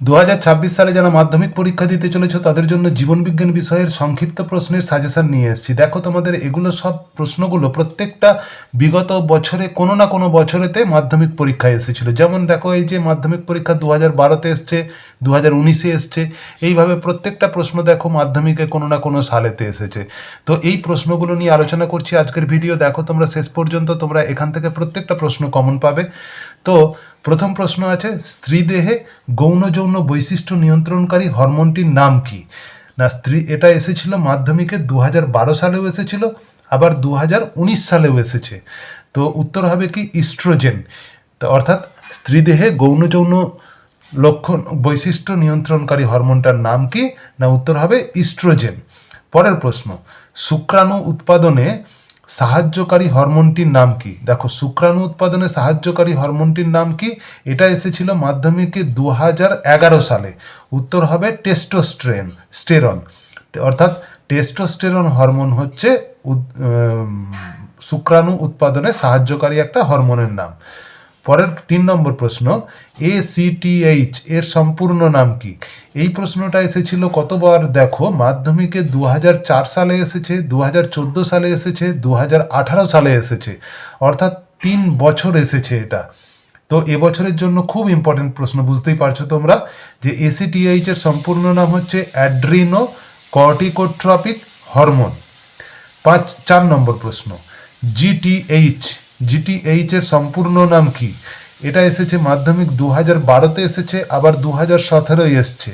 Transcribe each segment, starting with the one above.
দু হাজার ছাব্বিশ সালে যারা মাধ্যমিক পরীক্ষা দিতে চলেছে, তাদের জন্য জীবনবিজ্ঞান বিষয়ের সংক্ষিপ্ত প্রশ্নের সাজেশন নিয়ে এসেছি। দেখো তোমাদের এগুলো সব প্রশ্নগুলো প্রত্যেকটা বিগত বছরে, কোনো না কোনো বছরেতে মাধ্যমিক পরীক্ষায় এসেছিল। যেমন দেখো এই যে মাধ্যমিক পরীক্ষা দু হাজার বারোতে এসছে দু হাজার উনিশে এসছে, এইভাবে প্রত্যেকটা প্রশ্ন দেখো মাধ্যমিকে কোনো না কোনো সালেতে এসেছে। তো এই প্রশ্নগুলো নিয়ে আলোচনা করছি আজকের ভিডিও। দেখো তোমরা শেষ পর্যন্ত তোমরা এখান থেকে প্রত্যেকটা প্রশ্ন কমন পাবে। তো প্রথম প্রশ্ন আছে, স্ত্রীদেহে গৌণ যৌন বৈশিষ্ট্য নিয়ন্ত্রণকারী হরমোনটির নাম কি? না, স্ত্রী, এটা এসেছিল মাধ্যমিকে দু বারো সালেও এসেছিল, আবার দু হাজার উনিশ সালেও এসেছে। তো উত্তর হবে কি, ইস্ট্রোজেন। অর্থাৎ স্ত্রীদেহে গৌণ যৌন লক্ষণ, বৈশিষ্ট্য নিয়ন্ত্রণকারী হরমোনটার নাম কি? না, উত্তর হবে ইস্ট্রোজেন। পরের প্রশ্ন, শুক্রাণু উৎপাদনে সাহায্যকারী হরমোনটির নাম কি? দেখো, শুক্রাণু উৎপাদনে সাহায্যকারী হরমোনটির নাম কি? এটা এসেছিল মাধ্যমিকে দু হাজার এগারো সালে। উত্তর হবে টেস্টোস্ট্রেন, স্টেরন। অর্থাৎ টেস্টোস্টেরন হরমোন হচ্ছে শুক্রাণু উৎপাদনে সাহায্যকারী একটা হরমোনের নাম। পরের তিন নম্বর প্রশ্ন, এ সিটিএইচ এর সম্পূর্ণ নাম কি? এই প্রশ্নটা এসেছিল কতবার? দেখো, মাধ্যমিকে দু সালে এসেছে দু হাজার চোদ্দ সালে এসেছে দু হাজার আঠারো সালে এসেছে। অর্থাৎ তিন বছর এসেছে এটা। তো এবছরের জন্য খুব ইম্পর্টেন্ট প্রশ্ন, বুঝতেই পারছ তোমরা যে এসিটিএইচ এর সম্পূর্ণ নাম হচ্ছে অ্যাড্রিনো কর্টিকোট্রপিক হরমোন। পাঁচ, চার নম্বর প্রশ্ন জিটিএইচ জিটিএইচ এর সম্পূর্ণ নাম কি? এটা এসেছে মাধ্যমিক দু হাজার বারোতে এসেছে, আবার দু হাজার সতেরোয় এসছে।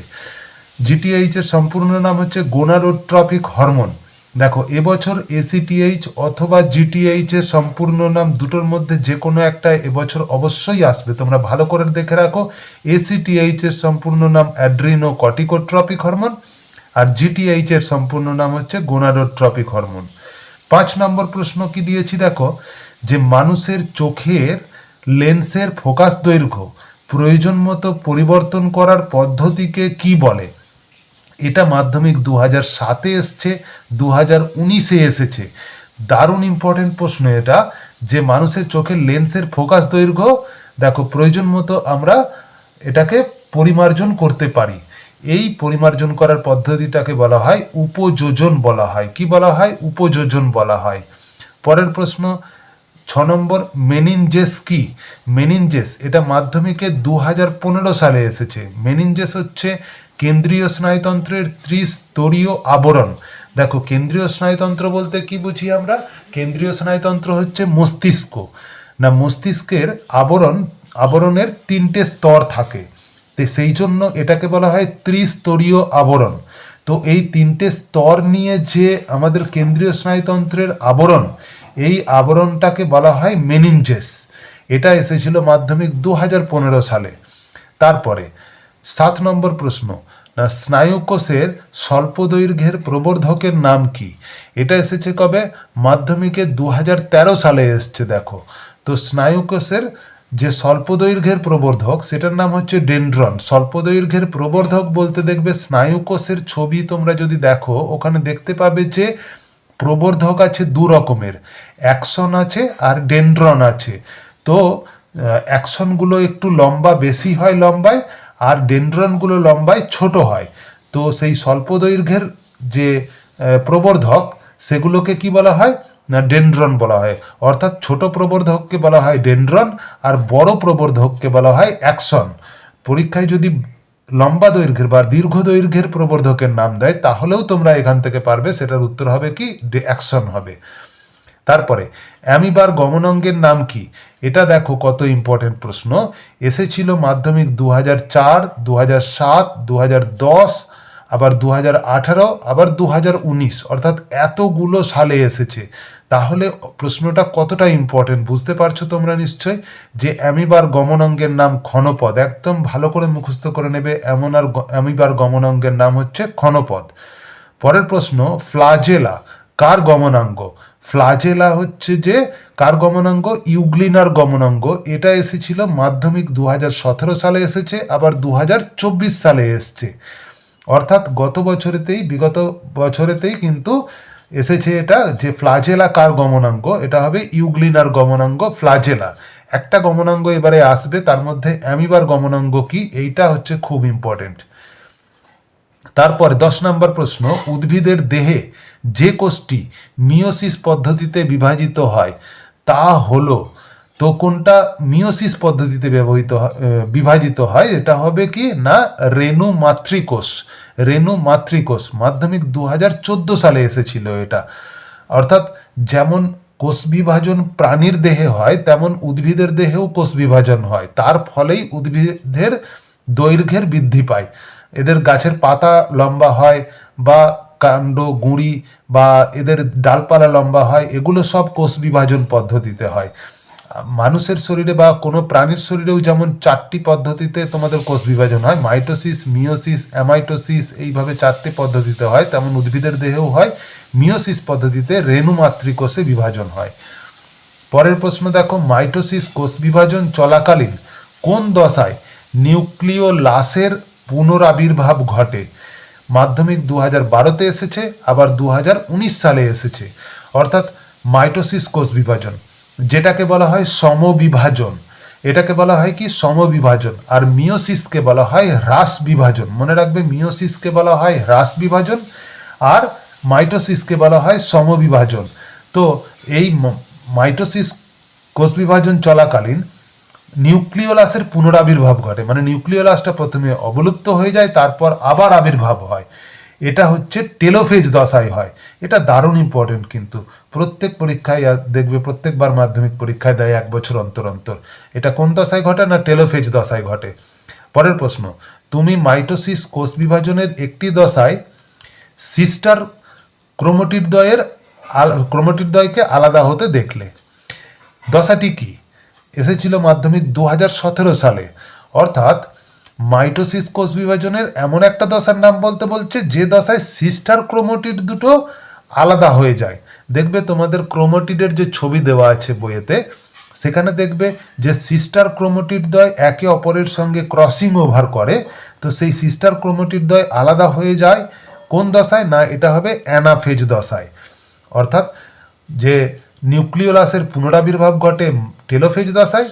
জিটিএইচ এর সম্পূর্ণ নাম হচ্ছে গোনারোট্রপিক হরমোন। দেখো, এবছর এসিটিএইচ অথবা জিটিএইচ এর সম্পূর্ণ নাম দুটোর মধ্যে যে কোনো একটা এবছর অবশ্যই আসবে। তোমরা ভালো করে দেখে রাখো এসিটিএইচ এর সম্পূর্ণ নাম অ্যাড্রিনো কর্টিকোট্রপিক হরমোন আর জিটিএইচ এর সম্পূর্ণ নাম হচ্ছে গোনাডোট্রপিক হরমোন। পাঁচ নম্বর প্রশ্ন কি দিয়েছি দেখো? যে মানুষের চোখের লেন্সের ফোকাস দৈর্ঘ্য প্রয়োজন মতো পরিবর্তন করার পদ্ধতিকে কি বলে? এটা মাধ্যমিক দু হাজার সাতে এসছে দু হাজার উনিশে এসেছে। দারুণ ইম্পর্টেন্ট প্রশ্ন এটা, যে মানুষের চোখের লেন্সের ফোকাস দৈর্ঘ্য, দেখো প্রয়োজন মতো আমরা এটাকে পরিমার্জন করতে পারি। এই পরিমার্জন করার পদ্ধতিটাকে বলা হয় উপযোজন বলা হয়। কি বলা হয়? উপযোজন বলা হয়। পরের প্রশ্ন ছ নম্বর মেনিনজেস কি মেনিনজেস, এটা মাধ্যমিকে দু হাজার পনেরো সালে এসেছে। মেনিনজেস হচ্ছে কেন্দ্রীয় স্নায়ুতন্ত্রের ত্রিস্তরীয় আবরণ। দেখো, কেন্দ্রীয় স্নায়ুতন্ত্র বলতে কি বুঝি আমরা? কেন্দ্রীয় স্নায়ুতন্ত্র হচ্ছে মস্তিষ্ক। না, মস্তিষ্কের আবরণ, আবরণের তিনটে স্তর থাকে। তো সেই জন্য এটাকে বলা হয় ত্রিস্তরীয় আবরণ। তো এই তিনটে স্তর নিয়ে যে আমাদের কেন্দ্রীয় স্নায়ুতন্ত্রের আবরণ এই আবরণটাকে বলা হয় মেনিনজেস। এটা এসেছিল মাধ্যমিক দু হাজার পনেরো সালে। তারপরে, সাত নম্বর প্রশ্ন, না স্নায়ুকোষের স্বল্প দৈর্ঘ্যের প্রবর্ধকের নাম কি? এটা এসেছে কবে? মাধ্যমিকে দু হাজার তেরো সালে এসছে, দেখো। তো স্নায়ুকোষের যে স্বল্প দৈর্ঘ্যের প্রবর্ধক, সেটার নাম হচ্ছে ডেন্ড্রন। স্বল্প দৈর্ঘ্যের প্রবর্ধক বলতে দেখবে স্নায়ুকোষের ছবি তোমরা যদি দেখো, ওখানে দেখতে পাবে যে প্রবর্ধক আছে দু রকমের। অ্যাকশন আছে আর ডেন্ড্রন আছে। তো অ্যাকশনগুলো একটু লম্বা, বেশি হয় লম্বায় আর ডেন্ড্রনগুলো লম্বায় ছোট হয়। তো সেই স্বল্প দৈর্ঘ্যের যে প্রবর্ধক, সেগুলোকে কি বলা হয়? না, ডেন্ড্রন বলা হয়। অর্থাৎ ছোট প্রবর্ধককে বলা হয় ডেন্ড্রন আর বড় প্রবর্ধককে বলা হয় অ্যাকশন। পরীক্ষায় যদি লম্বা দৈর্ঘ্যের বা দীর্ঘ দৈর্ঘ্যের প্রবর্ধকের নাম দেয়, তাহলেও তোমরা এখান থেকে পারবে, সেটার উত্তর হবে কি? অ্যাকশন হবে। তারপরে, অ্যামিবার গমনাঙ্গের নাম কি? এটা দেখো কত ইম্পর্টেন্ট প্রশ্ন। এসেছিল মাধ্যমিক দু হাজার চার দু হাজার সাত দু হাজার দশ, আবার দু হাজার আঠারো, আবার দু হাজার উনিশ। অর্থাৎ এতগুলো সালে এসেছে। তাহলে প্রশ্নটা কতটা ইম্পর্টেন্ট বুঝতে পারছ তোমরা নিশ্চয়? যে অ্যামিবার গমনাঙ্গের নাম ক্ষণপদ, একদম ভালো করে মুখস্থ করে নেবে, এমন আর অ্যামিবার গমনাঙ্গের নাম হচ্ছে ক্ষণপদ। পরের প্রশ্ন, ফ্লাজেলা, কার গমনাঙ্গ? ফ্লাজেলা হচ্ছে যে, কার গমনাঙ্গ? ইউগ্লিনার গমনাঙ্গ। এটা এসেছিল মাধ্যমিক দু হাজার সতেরো সালে এসেছে, আবার দু হাজার চব্বিশ সালে এসছে। অর্থাৎ গত বছরেতেই, বিগত বছরেতেই কিন্তু এসেছে এটা যে ফ্লাজেলা কার গমনাঙ্গ? এটা হবে ইউগ্লিনার গমনাঙ্গ, ফ্লাজেলা। একটা গমনাঙ্গ এবারে আসবে, তার মধ্যে অ্যামিবার গমনাঙ্গ কি? এইটা হচ্ছে খুব ইম্পর্টেন্ট তারপর দশ নম্বর প্রশ্ন, উদ্ভিদের দেহে যে কোষটি মিওসিস পদ্ধতিতে বিভাজিত হয়, তা হলো, তো কোনটা মিওসিস পদ্ধতিতে ব্যবহৃত বিভাজিত হয়? এটা হবে কি? না রেণু মাতৃকোষ রেণু মাতৃকোষ, মাধ্যমিক দু হাজার চোদ্দ সালে এসেছিল এটা। অর্থাৎ যেমন কোষ বিভাজন প্রাণীর দেহে হয়, তেমন উদ্ভিদের দেহেও কোষ বিভাজন হয়। তার ফলেই উদ্ভিদের দৈর্ঘ্যের বৃদ্ধি পায়। এদের গাছের পাতা লম্বা হয় বা কাণ্ড, গুঁড়ি বা এদের ডালপালা লম্বা হয়, এগুলো সব কোষ বিভাজন পদ্ধতিতে হয়। মানুষের শরীরে বা কোনো প্রাণীর শরীরেও যেমন চারটি পদ্ধতিতে তোমাদের কোষ বিভাজন হয়, মাইটোসিস মিওসিস অ্যামাইটোসিস, এইভাবে চারটি পদ্ধতিতে হয়, তেমন উদ্ভিদের দেহেও হয় মিওসিস পদ্ধতিতে রেণু মাতৃকোষে বিভাজন হয়। পরের প্রশ্ন দেখো, মাইটোসিস কোষ বিভাজন চলাকালীন কোন দশায় নিউক্লিয় লাশের পুনরাবির্ভাব ঘটে? মাধ্যমিক দু হাজার বারোতে এসেছে, আবার দু হাজার উনিশ সালে এসেছে। অর্থাৎ মাইটোসিস কোষ বিভাজন। যেটাকে বলা হয় সমবিভাজন। এটাকে বলা হয় কি? সমবিভাজন। আর মিওসিসকে বলা হয় হ্রাস বিভাজন মনে রাখবে মিওসিসকে বলা হয় হ্রাস বিভাজন আর মাইটোসিসকে বলা হয় সমবিভাজন। তো এই মাইটোসিস কোষ বিভাজন চলাকালীন নিউক্লিওলাসের পুনরাবির্ভাব ঘটে। মানে নিউক্লিওলাসটা প্রথমে অবলুপ্ত হয়ে যায়, তারপর আবার আবির্ভাব হয়। এটা হচ্ছে টেলোফেজ দশায় হয়। এটা দারুণ ইম্পর্টেন্ট কিন্তু। প্রত্যেক পরীক্ষায় দেখবে প্রত্যেকবার মাধ্যমিক পরীক্ষায় দেয় এক বছর অন্তর অন্তর। এটা কোন দশায় ঘটে না টেলোফেজ দশায় ঘটে? পরের প্রশ্ন, তুমি মাইটোসিস কোষ বিভাজনের একটি দশায় সিস্টার ক্রোমোটিড দ্বয়ের ক্রোমোটিড দ্বয়কে আলাদা হতে দেখলে। দশাটি কি? এসেছিল মাধ্যমিক দু সতেরো সালে। অর্থাৎ মাইটোসিস কোষ বিভাজনের এমন একটা দশার নাম বলতে বলছে, যে দশায় সিস্টার ক্রোমোটিড দুটো আলাদা হয়ে যায়। দেখবে তোমাদের ক্রোমোটিডের যে ছবি দেওয়া আছে বইয়েতে, সেখানে দেখবে যে সিস্টার ক্রোমোটিড দ্বয় একে অপরের সঙ্গে ক্রসিং ওভার করে। তো সেই সিস্টার ক্রোমোটিড দ্বয় আলাদা হয়ে যায়, কোন দশায়? না, এটা হবে অ্যানাফেজ দশায়। অর্থাৎ যে নিউক্লিওলাসের পুনরাবির্ভাব ঘটে টেলোফেজ দশায়,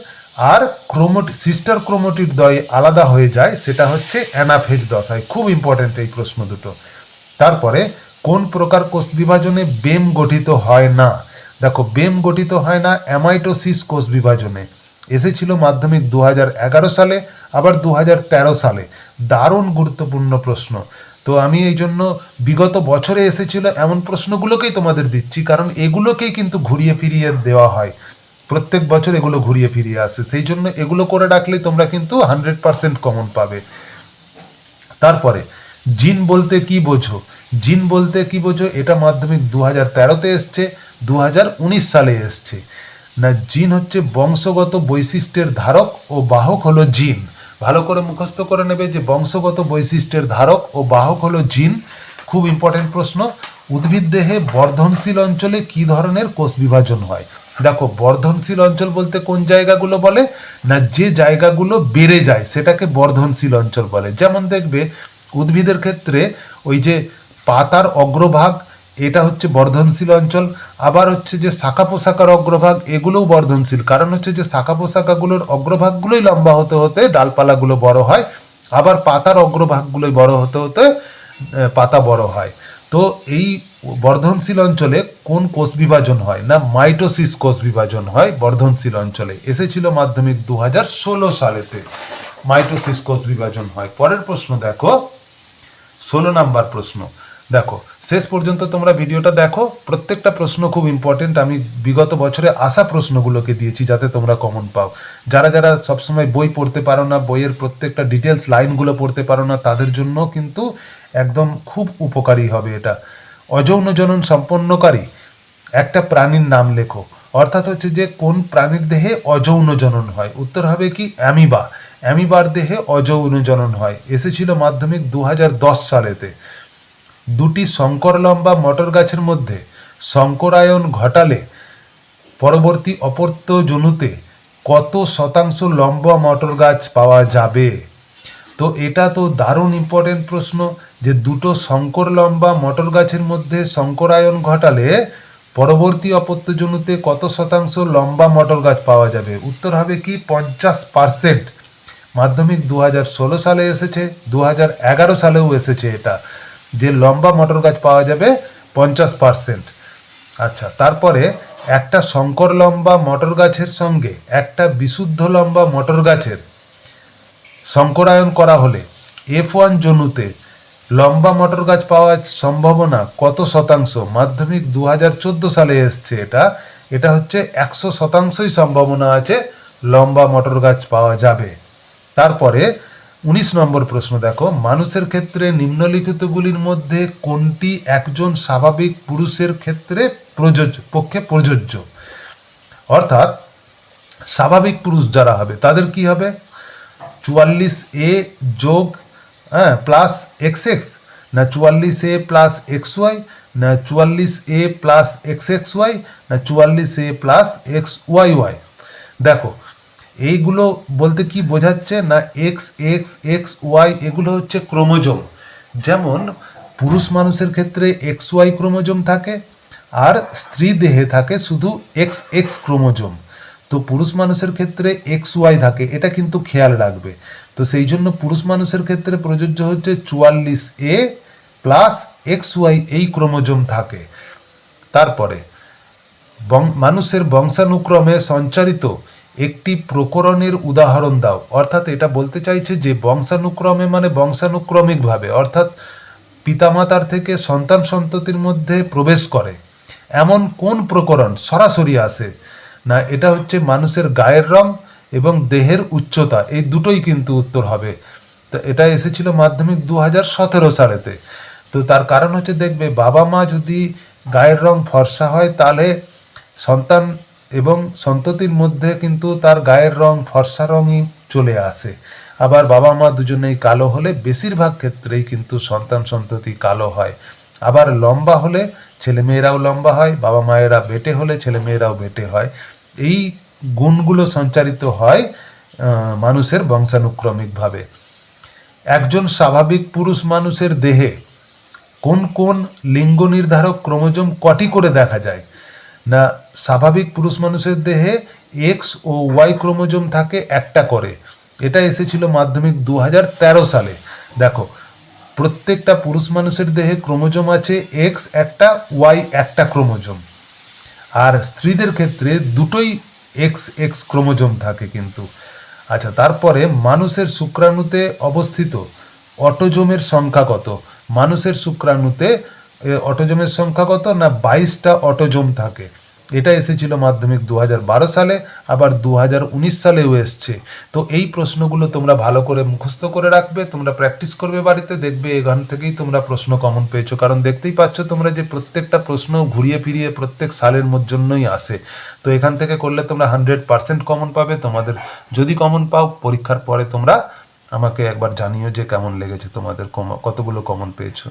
আর ক্রোমোট, সিস্টার ক্রোমোটিড দয় আলাদা হয়ে যায়, সেটা হচ্ছে অ্যানাফেজ দশায়। খুব ইম্পর্টেন্ট এই প্রশ্ন দুটো। তারপরে কোন প্রকার কোষ বিভাজনে বেম গঠিত হয় না? দেখো, বেম গঠিত হয় না অ্যামাইটোসিস কোষ বিভাজনে। এসেছিল মাধ্যমিক দু হাজার এগারো সালে, আবার দু হাজার তেরো সালে। দারুণ গুরুত্বপূর্ণ প্রশ্ন। তো আমি এই জন্য বিগত বছরে এসেছিল এমন প্রশ্নগুলোকেই তোমাদের দিচ্ছি, কারণ এগুলোকেই কিন্তু ঘুরিয়ে ফিরিয়ে দেওয়া হয়। প্রত্যেক বছর এগুলো ঘুরিয়ে ফিরিয়ে আসে। সেই জন্য এগুলো করে রাখলে তোমরা কিন্তু হান্ড্রেড পার্সেন্ট কমন পাবে। তারপরে জিন বলতে কি বোঝো? জিন বলতে কি বোঝো? এটা মাধ্যমিক দু হাজার তেরোতে এসছে দু হাজার উনিশ সালে এসছে। না, জিন হচ্ছে বংশগত বৈশিষ্ট্যের ধারক ও বাহক হলো জিন। ভালো করে মুখস্থ করে নেবে যে বংশগত বৈশিষ্ট্যের ধারক ও বাহক হলো জিন। খুব ইম্পর্টেন্ট প্রশ্ন। উদ্ভিদ দেহে বর্ধনশীল অঞ্চলে কি ধরনের কোষ বিভাজন হয়? দেখো, বর্ধনশীল অঞ্চল বলতে কোন জায়গাগুলো বলে? না, যে জায়গাগুলো বেড়ে যায়, সেটাকে বর্ধনশীল অঞ্চল বলে। যেমন দেখবে উদ্ভিদের ক্ষেত্রে ওই যে পাতার অগ্রভাগ, এটা হচ্ছে বর্ধনশীল অঞ্চল। আবার হচ্ছে যে শাখা পোশাকার অগ্রভাগ, এগুলোও বর্ধনশীল। কারণ হচ্ছে যে শাখা পোশাকাগুলোর অগ্রভাগগুলোই লম্বা হতে হতে ডালপালাগুলো বড় হয়, আবার পাতার অগ্রভাগগুলোই বড় হতে হতে পাতা বড় হয়। তো এই বর্ধনশীল অঞ্চলে কোন কোষ বিভাজন হয় না মাইটোসিস কোষ বিভাজন হয় বর্ধনশীল অঞ্চলে? এসেছিল মাধ্যমিক দু হাজার ষোলো সালেতে। মাইটোসিস কোষ বিভাজন হয়। পরের প্রশ্ন দেখো। ষোলো নাম্বার প্রশ্ন। দেখো, শেষ পর্যন্ত তোমরা ভিডিওটা দেখো, প্রত্যেকটা প্রশ্ন খুব ইম্পর্টেন্ট আমি বিগত বছরে আসা প্রশ্নগুলোকে দিয়েছি যাতে তোমরা কমন পাও। যারা যারা সবসময় বই পড়তে পারো না, বইয়ের প্রত্যেকটা ডিটেলস লাইনগুলো পড়তে পারো না, তাদের জন্য কিন্তু একদম খুব উপকারী হবে এটা। অযৌন জনন সম্পন্নকারী, একটা প্রাণীর নাম লেখো। অর্থাৎ হচ্ছে যে কোন প্রাণীর দেহে অযৌন জনন হয়। উত্তর হবে কি অ্যামিবা। অ্যামিবার দেহে অযৌন জনন হয়। এসেছিল মাধ্যমিক দু হাজার দশ সালেতে। দুটি শঙ্কর লম্বা মটর গাছের মধ্যে শঙ্করায়ন ঘটালে পরবর্তী অপত্য জনুতে কত শতাংশ লম্বা মটর গাছ পাওয়া যাবে? তো এটা তো দারুণ ইম্পর্টেন্ট প্রশ্ন যে দুটো শঙ্কর লম্বা মটর গাছের মধ্যে শঙ্করায়ন ঘটালে পরবর্তী অপত্যজনুতে কত শতাংশ লম্বা মটর গাছ পাওয়া যাবে? উত্তর হবে কি, পঞ্চাশ পার্সেন্ট মাধ্যমিক দু সালে এসেছে দু সালেও এসেছে এটা। যে লম্বা মটর গাছ পাওয়া যাবে পঞ্চাশ পার্সেন্ট। আচ্ছা তারপরে একটা শঙ্কর লম্বা মটর গাছের সঙ্গে একটা বিশুদ্ধ লম্বা মটর গাছের শঙ্করায়ন করা হলে এফ ওয়ান জনুতে লম্বা মটর গাছ পাওয়ার সম্ভাবনা কত শতাংশ? মাধ্যমিক দু হাজার চোদ্দ সালে এসছে এটা। এটা হচ্ছে একশো শতাংশই সম্ভাবনা আছে লম্বা মটর গাছ পাওয়া যাবে। তারপরে উনিশ নম্বর প্রশ্ন, দেখো, মানুষের ক্ষেত্রে নিম্নলিখিতগুলির মধ্যে কোনটি একজন স্বাভাবিক পুরুষের ক্ষেত্রে প্রযোজ্য, পক্ষে প্রযোজ্য? অর্থাৎ স্বাভাবিক পুরুষ যারা হবে, তাদের কি হবে? চুয়াল্লিশ এ যোগ হ্যাঁ প্লাস এক্স এক্স, না চুয়াল্লিশ এ প্লাস এক্স ওয়াই, না চুয়াল্লিশ A plus X X Y, না চুয়াল্লিশ A plus X Y Y? দেখো এইগুলো বলতে কি বোঝাচ্ছে না এক্স এক্স এক্স ওয়াই এগুলো হচ্ছে ক্রোমোজোম। যেমন পুরুষ মানুষের ক্ষেত্রে এক্স ওয়াই ক্রোমোজোম থাকে, আর স্ত্রী দেহে থাকে শুধু এক্স এক্স ক্রোমোজোম। তো পুরুষ মানুষের ক্ষেত্রে এক্স ওয়াই থাকে, এটা কিন্তু খেয়াল রাখবে। তো সেই জন্য পুরুষ মানুষের ক্ষেত্রে প্রযোজ্য হচ্ছে চুয়াল্লিশ এ প্লাস এক্স ওয়াই এই ক্রোমোজোম থাকে। তারপরে মানুষের বংশানুক্রমে সঞ্চারিত একটি প্রকরণের উদাহরণ দাও। অর্থাৎ এটা বলতে চাইছে যে বংশানুক্রমে মানে বংশানুক্রমিকভাবে, অর্থাৎ পিতামাতার থেকে সন্তান সন্ততির মধ্যে প্রবেশ করে। এমন কোন প্রকরণ? সরাসরি আসে। না, এটা হচ্ছে মানুষের গায়ের রং এবং দেহের উচ্চতা। এই দুটোই কিন্তু উত্তর হবে। তো এটা এসেছিল মাধ্যমিক দু হাজার সতেরো সালেতে। তো তার কারণ হচ্ছে, দেখবে বাবা মা যদি গায়ের রং ফর্সা হয়, তাহলে সন্তান এবং সন্ততির মধ্যে কিন্তু তার গায়ের রং ফর্সা রঙই চলে আসে। আবার বাবা মা দুজনেই কালো হলে বেশিরভাগ ক্ষেত্রেই কিন্তু সন্তান সন্ততি কালো হয়। আবার লম্বা হলে ছেলেমেয়েরাও লম্বা হয়, বাবা মায়েরা বেটে হলে ছেলেমেয়েরাও বেটে হয়। এই গুণগুলো সঞ্চারিত হয় মানুষের বংশানুক্রমিকভাবে। একজন স্বাভাবিক পুরুষ মানুষের দেহে কোন কোন লিঙ্গ নির্ধারক ক্রোমোজোম কটি করে দেখা যায়? না স্বাভাবিক পুরুষ মানুষের দেহে এক্স ও ওয়াই ক্রোমোজোম থাকে একটা করে। এটা এসেছিল মাধ্যমিক দু হাজার তেরো সালে। দেখো, প্রত্যেকটা পুরুষ মানুষের দেহে ক্রোমোজোম আছে এক্স একটা ওয়াই একটা ক্রোমোজোম। আর স্ত্রীদের ক্ষেত্রে দুটোই এক্স এক্স ক্রোমোজোম থাকে কিন্তু। আচ্ছা তারপরে মানুষের শুক্রাণুতে অবস্থিত অটোজোমের সংখ্যা কত? মানুষের শুক্রাণুতে অটোজোমের সংখ্যা কত না বাইশটা অটোজোম থাকে? এটা এসেছিল মাধ্যমিক দু বারো সালে, আবার দু উনিশ সালেও এসছে। তো এই প্রশ্নগুলো তোমরা ভালো করে মুখস্থ করে রাখবে, তোমরা প্র্যাকটিস করবে বাড়িতে, দেখবে এখান থেকেই তোমরা প্রশ্ন কমন পেয়েছ। কারণ দেখতেই পাচ্ছ তোমরা যে প্রত্যেকটা প্রশ্ন ঘুরিয়ে ফিরিয়ে প্রত্যেক সালের জন্যই আসে। তো এখান থেকে করলে তোমরা হান্ড্রেড পার্সেন্ট কমন পাবে। তোমাদের যদি কমন পাও, পরীক্ষার পরে তোমরা আমাকে একবার জানিও যে কেমন লেগেছে তোমাদের কম- কতগুলো কমন পেয়েছ।